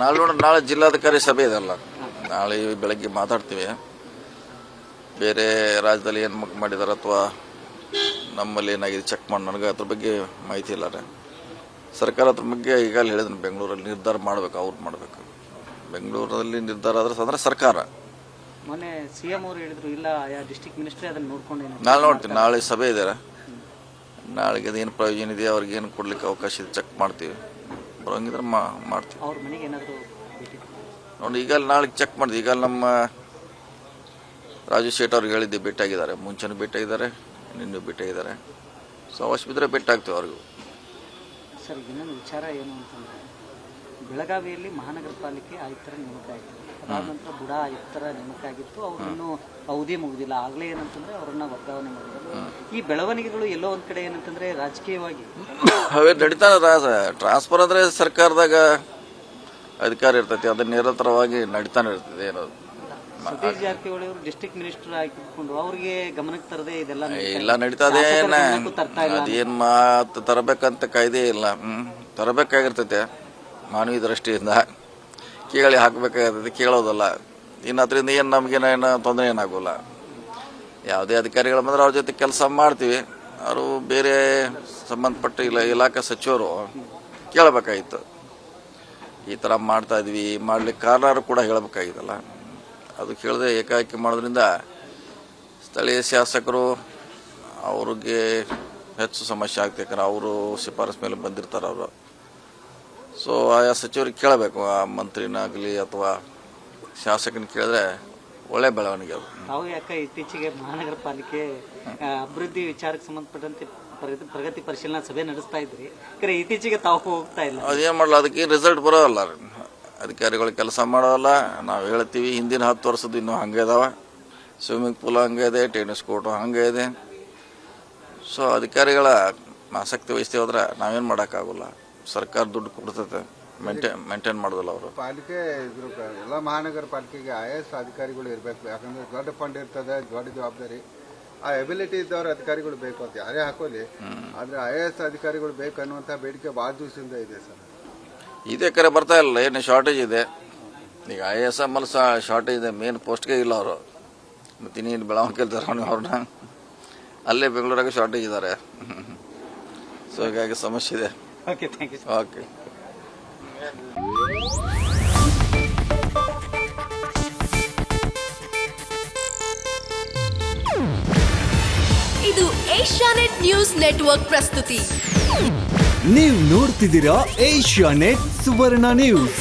ನಾಳೆ ನೋಡ್ರಿ ನಾಳೆ ಜಿಲ್ಲಾಧಿಕಾರಿ ಸಭೆ ಇದೆಲ್ಲ ನಾಳೆ ಬೆಳಗ್ಗೆ ಮಾತಾಡ್ತೀವಿ. ಬೇರೆ ರಾಜ್ಯದಲ್ಲಿ ಏನು ಮಕ್ ಮಾಡಿದಾರೆ ಅಥವಾ ನಮ್ಮಲ್ಲಿ ಏನಾಗಿದೆ ಚೆಕ್ ಮಾಡಿ ನನಗೆ ಅದ್ರ ಬಗ್ಗೆ ಮಾಹಿತಿ ಇಲ್ಲ ರೀ. ಸರ್ಕಾರ ಅದ್ರ ಬಗ್ಗೆ ಈಗಾಗಲೇ ಹೇಳಿದ್ರು ಬೆಂಗಳೂರಲ್ಲಿ ನಿರ್ಧಾರ ಮಾಡಬೇಕು ಅವ್ರು ಮಾಡಬೇಕು. ಬೆಂಗಳೂರಲ್ಲಿ ನಿರ್ಧಾರ ಆದ್ರೆ ಅಂದ್ರೆ ಸರ್ಕಾರ. ಮೊನ್ನೆ ಸಿ ಎಂ ಅವರು ಹೇಳಿದ್ರು ಇಲ್ಲ ಮಿನಿಸ್ಟ್ರಿ ಅದನ್ನ ನೋಡ್ಕೊಂಡು ಏನು ನಾಳೆ ನೋಡ್ತೀನಿ ನಾಳೆ ಸಭೆ ಇದೆ ನಾಳೆಗೆ ಅದೇನು ಪ್ರಯೋಜನ ಇದೆ ಅವ್ರಿಗೆ ಏನು ಕೊಡ್ಲಿಕ್ಕೆ ಅವಕಾಶ ಇದೆ ಚೆಕ್ ಮಾಡ್ತೀವಿ. ಬರೋಂಗಿದ್ರೆ ಮಾ ಮಾಡ್ತೀವಿ. ಅವ್ರ ಮನೆಗೆ ಏನಾದರೂ ನೋಡಿ ಈಗ ನಾಳೆ ಚೆಕ್ ಮಾಡಿದೆ. ಈಗ ನಮ್ಮ ರಾಜು ಶೇಟ್ ಅವ್ರಿಗೆ ಹೇಳಿದ್ದೆ ಭೇಟಿಯಾಗಿದ್ದಾರೆ. ಮುಂಚೆನೂ ಭೇಟಿಯಾಗಿದ್ದಾರೆ ನಿನ್ನೆ ಭೇಟಿಯಾಗಿದ್ದಾರೆ. ಸೊ ಅವಶ್ಯ ಬಿದ್ದರೆ ಭೇಟಿ ಆಗ್ತೀವಿ ಅವ್ರಿಗೂ. ಸರ್ ಇನ್ನೊಂದು ವಿಚಾರ ಏನು ಅಂತಂದ್ರೆ ಬೆಳಗಾವಿಯಲ್ಲಿ ಮಹಾನಗರ ಪಾಲಿಕೆ ಆಯುಕ್ತರ ನೇಮಕ ಆಯಿತು. ಅದಾದ ನಂತರ ಬುಡ ಆಯುಕ್ತರ ನೇಮಕ ಆಗಿತ್ತು. ಅವರನ್ನು ಅವಧಿ ಮುಗಿದಿಲ್ಲ. ಆಗಲೇ ಏನಂತಂದ್ರೆ ಅವರನ್ನ ವರ್ಗಾವಣೆ ಮಾಡಿದ್ರು. ಈ ಬೆಳವಣಿಗೆಗಳು ಎಲ್ಲೋ ಒಂದ್ ಕಡೆ ಏನಂತಂದ್ರೆ ರಾಜಕೀಯವಾಗಿ ಅವೇ ನಡೀತಾನೆ ಟ್ರಾನ್ಸ್ಫರ್ ಅಂದ್ರೆ ಸರ್ಕಾರದಾಗ ಅಧಿಕಾರ ಇರ್ತೈತಿ. ಅದನ್ನ ನಿರಂತರವಾಗಿ ನಡೀತಾನೆ ಇರ್ತದೆ ಏನದು ಸತೀಶ್ ಜಾರಕಿಹೊಳಿ ಅವರು ಡಿಸ್ಟ್ರಿಕ್ಟ್ ಮಿನಿಸ್ಟರ್ ಆಗಿಟ್ಕೊಂಡು ಅವ್ರಿಗೆ ಗಮನಕ್ಕೆ ತರದೇ ಇದೆಲ್ಲ ನಡೀತಾ ಇಲ್ಲ ನಡೀತದೆ ಅದೇನು ಮಾತು ತರಬೇಕಂತ ಕಾಯ್ದೆ ಇಲ್ಲ. ಹ್ಮ್. ತರಬೇಕಾಗಿರ್ತೈತೆ. ಮಾನವೀಯ ದೃಷ್ಟಿಯಿಂದ ಕೇಳಿ ಹಾಕಬೇಕಾಗಿರ್ತೈತೆ ಕೇಳೋದಲ್ಲ. ಇನ್ನು ಅದರಿಂದ ಏನು ನಮಗೇನೇನು ತೊಂದರೆ ಏನಾಗೋಲ್ಲ. ಯಾವುದೇ ಅಧಿಕಾರಿಗಳು ಬಂದರೆ ಅವ್ರ ಜೊತೆ ಕೆಲಸ ಮಾಡ್ತೀವಿ. ಅವರು ಬೇರೆ ಸಂಬಂಧಪಟ್ಟ ಇಲ್ಲ, ಇಲಾಖೆ ಸಚಿವರು ಕೇಳಬೇಕಾಗಿತ್ತು. ಈ ಥರ ಮಾಡ್ತಾ ಇದ್ವಿ ಮಾಡ್ಲಿಕ್ಕೆ ಕಾರಣರು ಕೂಡ ಹೇಳಬೇಕಾಗಿತ್ತಲ್ಲ. ಅದು ಕೇಳದೆ ಏಕಾಏಕಿ ಮಾಡೋದ್ರಿಂದ ಸ್ಥಳೀಯ ಶಾಸಕರು ಅವ್ರಿಗೆ ಹೆಚ್ಚು ಸಮಸ್ಯೆ ಆಗ್ತದೆ ಅವರು ಶಿಫಾರಸ್ ಮೇಲೆ ಬಂದಿರ್ತಾರೆ ಅವರು. ಸೊ ಆಯಾ ಸಚಿವರಿಗೆ ಕೇಳಬೇಕು ಆ ಮಂತ್ರಿನಾಗಲಿ ಅಥವಾ ಶಾಸಕನ ಕೇಳಿದ್ರೆ ಒಳ್ಳೆ ಬೆಳವಣಿಗೆ ಅದು. ತಾವು ಯಾಕೆ ಇತ್ತೀಚೆಗೆ ಮಹಾನಗರ ಪಾಲಿಕೆ ಅಭಿವೃದ್ಧಿ ವಿಚಾರಕ್ಕೆ ಸಂಬಂಧಪಟ್ಟಂತೆ ಪ್ರಗತಿ ಪ್ರಗತಿ ಪರಿಶೀಲನಾ ಸಭೆ ನಡೆಸ್ತಾ ಇದ್ರಿ. ಕರೆ ಇತ್ತೀಚೆಗೆ ತಾವು ಹೋಗ್ತಾ ಇಲ್ಲ. ಅದೇನು ಮಾಡಲ್ಲ ಅದಕ್ಕೆ ರಿಸಲ್ಟ್ ಬರೋಲ್ಲ ಅಧಿಕಾರಿಗಳು ಕೆಲಸ ಮಾಡೋಲ್ಲ. ನಾವು ಹೇಳ್ತೀವಿ ಹಿಂದಿನ ಹತ್ತು ವರ್ಷದ ಇನ್ನೂ ಹಂಗೆ ಇದಾವೆ ಸ್ವಿಮ್ಮಿಂಗ್ ಪೂಲ್ ಹಂಗೆ ಇದೆ ಟೆನಿಸ್ ಕೋರ್ಟು ಹಂಗೆ ಇದೆ. ಸೊ ಅಧಿಕಾರಿಗಳ ಆಸಕ್ತಿ ವಹಿಸ್ತೀವಿ ಹೋದ್ರೆ ನಾವೇನು ಮಾಡೋಕ್ಕಾಗಲ್ಲ. ಸರ್ಕಾರ ದುಡ್ಡು ಕೊಡ್ತೈತೆ. ಮೇಂಟೈನ್ ಮೇಂಟೈನ್ ಮಾಡೋದಿಲ್ಲ ಅವರು. ಪಾಲಿಕೆ ಇದ್ರ ಎಲ್ಲ ಮಹಾನಗರ ಪಾಲಿಕೆಗೆ ಐ ಎಸ್ ಅಧಿಕಾರಿಗಳು ಇರಬೇಕು. ಯಾಕಂದ್ರೆ ದೊಡ್ಡ ಫಂಡ್ ಇರ್ತದೆ ದೊಡ್ಡ ಜವಾಬ್ದಾರಿ. ಆ ಎಬಿಲಿಟಿ ಇದ್ದವ್ರ ಅಧಿಕಾರಿಗಳು ಬೇಕು ಅಂತ ಯಾರೇ ಹಾಕೋಲಿ ಆದ್ರೆ ಐ ಎಸ್ ಅಧಿಕಾರಿಗಳು ಬೇಕು ಅನ್ನುವಂಥ ಬೇಡಿಕೆ ಭಾಳ ದಿವಸದಿಂದ ಇದೆ ಸರ್. ಇದೇ ಕರೆ ಬರ್ತಾ ಇಲ್ಲ ಏನು ಶಾರ್ಟೇಜ್ ಇದೆ. ಈಗ ಐ ಎಸ್ ಎಂ ಸಹ ಶಾರ್ಟೇಜ್ ಇದೆ ಮೇನ್ ಪೋಸ್ಟ್ಗೆ ಇಲ್ಲ ಅವರು. ಮತ್ತು ಇನ್ನೇನು ಬೆಳವಣಿಗೆ ತರೋಣ ಅವ್ರನ್ನ. ಅಲ್ಲೇ ಬೆಂಗಳೂರಾಗ ಶಾರ್ಟೇಜ್ ಇದ್ದಾರೆ. ಸೊ ಹೀಗಾಗಿ ಸಮಸ್ಯೆ ಇದೆ. ಓಕೆ ಥ್ಯಾಂಕ್ ಯು ಓಕೆ ಇದು ಏಷ್ಯಾನೆಟ್ ನ್ಯೂಸ್ ನೆಟ್ವರ್ಕ್ ಪ್ರಸ್ತುತಿ. ನೀವು ನೋಡ್ತಿದ್ದೀರಾ ಏಷ್ಯಾನೆಟ್ ಸುವರ್ಣ ನ್ಯೂಸ್.